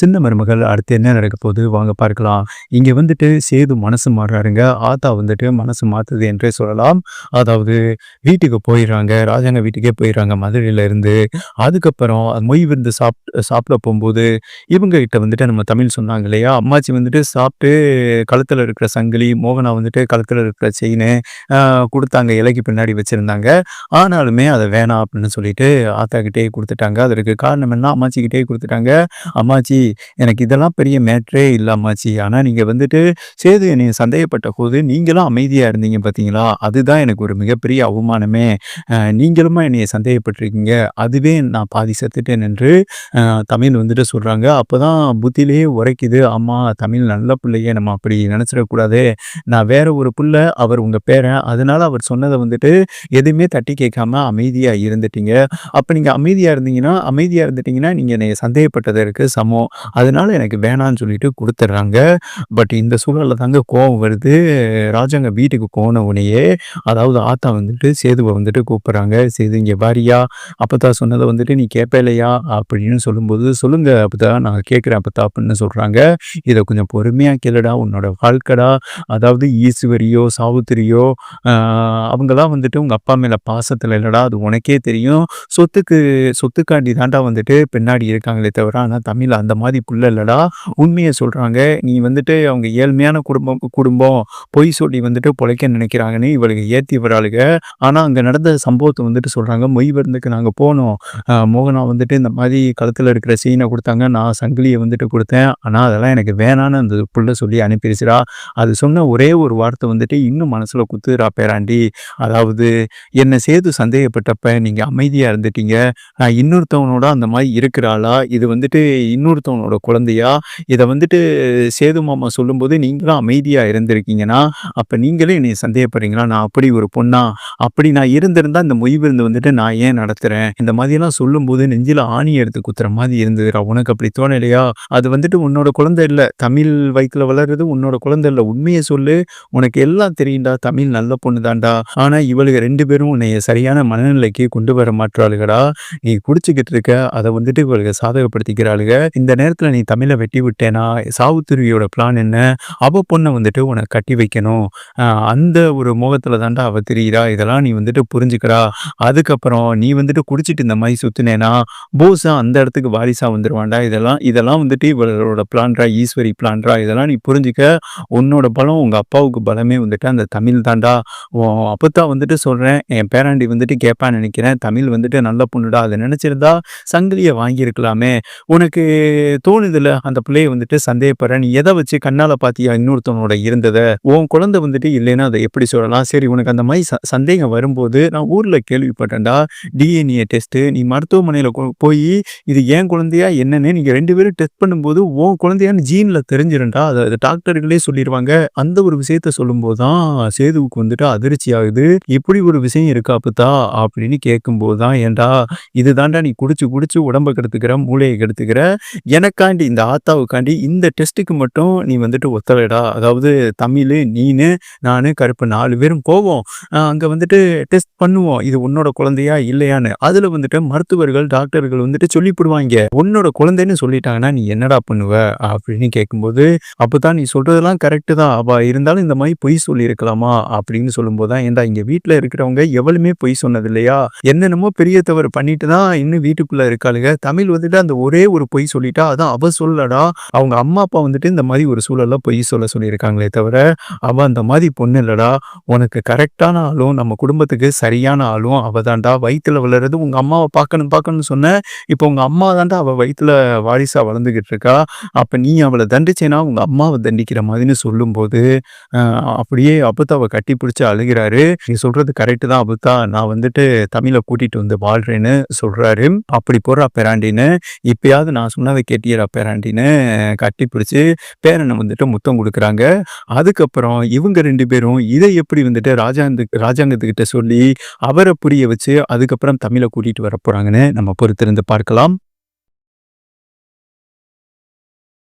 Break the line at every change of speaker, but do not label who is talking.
சின்ன மருமகள் அடுத்து என்ன நடக்க போகுது வாங்க பார்க்கலாம். இங்க வந்துட்டு சேது மனசு மாறுறாருங்க. ஆத்தா வந்துட்டு மனசு மாத்துது என்றே சொல்லலாம். அதாவது வீட்டுக்கு போயிடுறாங்க. ராஜாங்க வீட்டுக்கே போயிடுறாங்க மதுரையில இருந்து. அதுக்கப்புறம் மொய் விருந்து சாப்பிட்டு சாப்பிட போகும்போது இவங்க கிட்ட வந்துட்டு நம்ம தமிழ் சொன்னாங்க இல்லையா? அம்மாச்சி வந்துட்டு சாப்பிட்டு கழுத்துல இருக்கிற சங்கிலி, மோகனா வந்துட்டு கழுத்துல இருக்கிற செயின் கொடுத்தாங்க குடுத்தாங்க. இலைக்கு பின்னாடி வச்சிருந்தாங்க. ஆனாலுமே அதை வேணாம் அப்படின்னு சொல்லிட்டு ஆத்தா கிட்டே கொடுத்துட்டாங்க அதற்கு காரணம் என்ன? அம்மாச்சி கிட்டே கொடுத்துட்டாங்க அம்மாச்சி எனக்கு இதெல்லாம் பெரிய மேட்டரே இல்ல ஆனால் நீங்கள் வந்துட்டு சேது என்னை சந்தேகப்பட்ட போது நீங்களும் அமைதியாக இருந்தீங்க பார்த்தீங்களா? அதுதான் எனக்கு ஒரு மிகப்பெரிய அவமானமே. நீங்களுமா என்னை சந்தேகப்பட்டிருக்கீங்க அதுவே நான் பாதி செத்துட்டேன் என்று தமிழ் வந்துட்டு சொல்கிறாங்க அப்போ தான் புத்தியிலேயே உரைக்குது. அம்மா தமிழ் நல்ல பிள்ளையே நம்ம அப்படி நினச்சிடக்கூடாது நான் வேற ஒரு பிள்ளை அவர் உங்கள் பேரன். அதனால் அவர் சொன்னதை வந்துட்டு எதுவுமே தட்டி கேட்காம அமைதியாக இருந்துட்டீங்க. அப்போ நீங்கள் அமைதியாக இருந்தீங்கன்னா அமைதியாக இருந்துட்டீங்கன்னா, நீங்கள் என்னை சந்தேகப்பட்டதற்கு சமம். அதனால எனக்கு வேணான்னு சொல்லிட்டு கொடுத்துட்றாங்க பட் இந்த சூழலில் தாங்க கோவம் வருது. ராஜாங்க வீட்டுக்கு போன உடனேயே அதாவது ஆத்தா வந்துட்டு சேதுவை வந்துட்டு கூப்பிட்றாங்க "சேது இங்கே வாரியா? அப்பத்தா சொன்னதை வந்துட்டு நீ கேட்பலையா அப்படின்னு சொல்லும்போது, "சொல்லுங்க அப்பத்தா. நான் கேட்குறேன் அப்பத்தா" அப்படின்னு சொல்கிறாங்க இதை கொஞ்சம் பொறுமையாக கேளுடா. உன்னோட வாழ்க்கடா அதாவது ஈஸ்வரியோ, சாவுத்திரியோ அ வந்துட்டு உங்கள் அப்பா மேலே பாசத்தில் இல்லைடா அது உனக்கே தெரியும். சொத்துக்கு சொத்துக்காண்டி தாண்டா வந்துட்டு பின்னாடி இருக்காங்களே தவிர, ஆனால் தமிழ் அந்த மாதிரி புள்ள இல்லடா. உண்மையை சொல்கிறாங்க நீ வந்துட்டு அவங்க ஏழ்மையான குடும்பம் குடும்பம். பொய் சொல்லி வந்துட்டு பொழைக்க நினைக்கிறாங்கன்னு இவளுக்கு ஏத்தி விடுறாளுக. ஆனால் அங்கே நடந்த சம்பவத்தை வந்துட்டு சொல்கிறாங்க மொய் விருந்துக்கு நாங்கள் போனோம். மோகனா வந்துட்டு இந்த மாதிரி களத்தில் இருக்கிற சீனை கொடுத்தாங்க நான் சங்கிலியை வந்துட்டு கொடுத்தேன் ஆனால் அதெல்லாம் எனக்கு வேணான்னு அந்த புள்ள சொல்லி அனுப்பிருச்சுடா. அது சொன்ன ஒரே ஒரு வார்த்தை வந்துட்டு இன்னும் மனசில் குத்துறா பேராண்டி. அதாவது என்னை சேர்த்து சந்தேகப்பட்டப்ப நீங்கள் அமைதியாக இருந்துட்டீங்க. நான் இன்னொருத்தவனோட அந்த மாதிரி இருக்கிறாளா? இது வந்துட்டு இன்னொரு இன்னொருத்தவனோட குழந்தையா? இதை வந்துட்டு சேது மாமா சொல்லும்போது நீங்களும் அமைதியா இருந்திருக்கீங்கன்னா, அப்போ நீங்களே என்னை சந்தேகப்படுறீங்களா? நான் அப்படி ஒரு பொண்ணா? அப்படி நான் இருந்திருந்தா இந்த மொய் விருந்து வந்துட்டு நான் ஏன் நடத்துறேன்? இந்த மாதிரிலாம் சொல்லும்போது நெஞ்சில ஆணி எடுத்து குத்துற மாதிரி இருந்ததுடா. உனக்கு அப்படி தோணலையா? அது வந்துட்டு உன்னோட குழந்தை இல்ல. தமிழ் வயித்துல வளர்றது உன்னோட குழந்தை இல்லை உண்மையை சொல்லு. உனக்கு எல்லாம் தெரியும்டா. தமிழ் நல்ல பொண்ணு தான்டா. ஆனா இவளுக ரெண்டு பேரும் உன்னைய சரியான மனநிலைக்கு கொண்டு வர மாட்றாளுகடா. நீ குடிச்சுக்கிட்டு இருக்க. அதை வந்துட்டு இவளுக்கு சாதகப்படுத்திக்கிறாளுக. இந்த இந்த நேரத்தில் நீ தமிழை வெட்டி விட்டேனா சாவித்திரியோட பிளான் என்ன? அவ பொண்ணை வந்துட்டு உனக்கு கட்டி வைக்கணும். அந்த ஒரு முகத்தில் தான்டா அவ தெரியுறா இதெல்லாம் நீ வந்துட்டு புரிஞ்சுக்கிறா அதுக்கப்புறம் நீ வந்துட்டு குடிச்சிட்டு இந்த மாதிரி சுத்தினேனா போஸா அந்த இடத்துக்கு வாரிசா வந்துடுவான்டா இதெல்லாம் இதெல்லாம் வந்துட்டு இவளோட பிளான்ரா ஈஸ்வரி பிளான்ரா இதெல்லாம் நீ புரிஞ்சுக்க. உன்னோட பலம் உங்கள் அப்பாவுக்கு பலமே வந்துட்டு அந்த தமிழ் தான்டா. அப்போ தான் வந்துட்டு சொல்கிறேன் என் பேராண்டி வந்துட்டு கேட்பான்னு நினைக்கிறேன் தமிழ் வந்துட்டு நல்ல பொண்ணுடா. அதை நினச்சிருந்தா சங்கிலியை வாங்கியிருக்கலாமே. உனக்கு தோணுதுல அந்த பிள்ளையை வந்துட்டு சந்தேகப்படுற. நீ எதை வச்சு கண்ணால பாத்தியா இன்னொருத்தவனோட இருந்தத? உன் குழந்தை வந்துட்டு இல்லைன்னா அதை எப்படி சொல்லலாம்? சரி உனக்கு அந்த மாதிரி ச சந்தேகம் வரும்போது நான் ஊர்ல கேள்விப்பட்டேன்டா. DNA test. நீ மருத்துவமனையில போய் இது என் குழந்தையா என்னன்னு நீங்க ரெண்டு பேரும் டெஸ்ட் பண்ணும்போது உன் குழந்தையான்னு ஜீன்ல தெரிஞ்சிரும்டா. அதை டாக்டர்களே சொல்லிடுவாங்க அந்த ஒரு விஷயத்த சொல்லும்போது தான் சேதுவுக்கு வந்துட்டு அதிர்ச்சி ஆகுது. இப்படி ஒரு விஷயம் இருக்காப்புத்தா அப்படின்னு கேட்கும்போது தான், ஏன்டா இதுதான்டா நீ குடிச்சு குடிச்சு உடம்ப கெடுத்துக்கிற, மூளையை கெடுத்துக்கிற. எனக்காண்டி இந்த ஆத்தாவுக்காண்டி இந்த டெஸ்ட்டுக்கு மட்டும் நீ வந்துட்டு ஒத்துழைடா. அதாவது தமிழ் நீனு, நான் கருப்பு நாலு பேரும் போவோம். அங்கே வந்துட்டு டெஸ்ட் பண்ணுவோம். இது உன்னோட குழந்தையா? இல்லையான்னு. அதில் வந்துட்டு மருத்துவர்கள், டாக்டர்கள் வந்துட்டு சொல்லிவிடுவாங்க உன்னோட குழந்தைன்னு சொல்லிட்டாங்கன்னா, நீ என்னடா பண்ணுவ? அப்படின்னு கேட்கும்போது, அப்போ தான் நீ சொல்கிறதெல்லாம் கரெக்ட்டு தான். அவ இருந்தாலும் இந்த மாதிரி பொய் சொல்லியிருக்கலாமா? அப்படின்னு சொல்லும்போது தான், ஏன்டா இங்கே வீட்டில் இருக்கிறவங்க எவளுமே பொய் சொன்னது இல்லையா? என்னென்னமோ பெரிய தவறு பண்ணிட்டு தான் இன்னும் வீட்டுக்குள்ளே இருக்காளுங்க தமிழ் வந்துட்டு அந்த ஒரே ஒரு பொய் சொல்லிட்டு அதான் அவ சொல்லலடா. அவங்க அம்மா, அப்பா வந்துட்டு இந்த மாதிரி ஒரு சூழல்ல பொய் சொல்ல சொல்லியிருக்காங்களே தவிர, அவ அந்த மாதிரி பொண்ணு இல்லடா. உனக்கு கரெக்டான ஆளும், நம்ம குடும்பத்துக்கு சரியான ஆளும் அவ தான்டா. வயிற்றுல வளர்றது உங்க அம்மாவை பார்க்கணும் பார்க்கணும்னு சொன்னேன் இப்போ உங்க அம்மா தான்டா அவ வயிற்றுல வாரிசா வளர்ந்துகிட்டு இருக்கா. அப்ப நீ அவளை தண்டிச்சேன்னா, உங்க அம்மாவை தண்டிக்கிற மாதிரின்னு சொல்லும்போது, அப்படியே அப்படியே கட்டி கட்டிப்பிடிச்சு அழுகிறாரு. நீ சொல்றது கரெக்ட்டு தான் அபுத்தா நான் வந்துட்டு தமிழை கூட்டிட்டு வந்து வாழ்றேன்னு சொல்றாரு. அப்படி போடுறா பெராண்டின்னு இப்பயாவது நான் சொன்னதை கேட்டியேடா பேராண்டின்னு கட்டிப்பிடிச்சு பேரனை வந்துட்டு முத்தம் கொடுக்குறாங்க அதுக்கப்புறம் இவங்க ரெண்டு பேரும் இதை எப்படி வந்துட்டு ராஜாந்து ராஜாங்கத்துக்கிட்ட சொல்லி, அவரை புரிய வச்சு, அதுக்கப்புறம் தமிழ கூட்டிட்டு வரப்போறாங்கன்னு நம்ம பொறுத்திருந்து பார்க்கலாம்.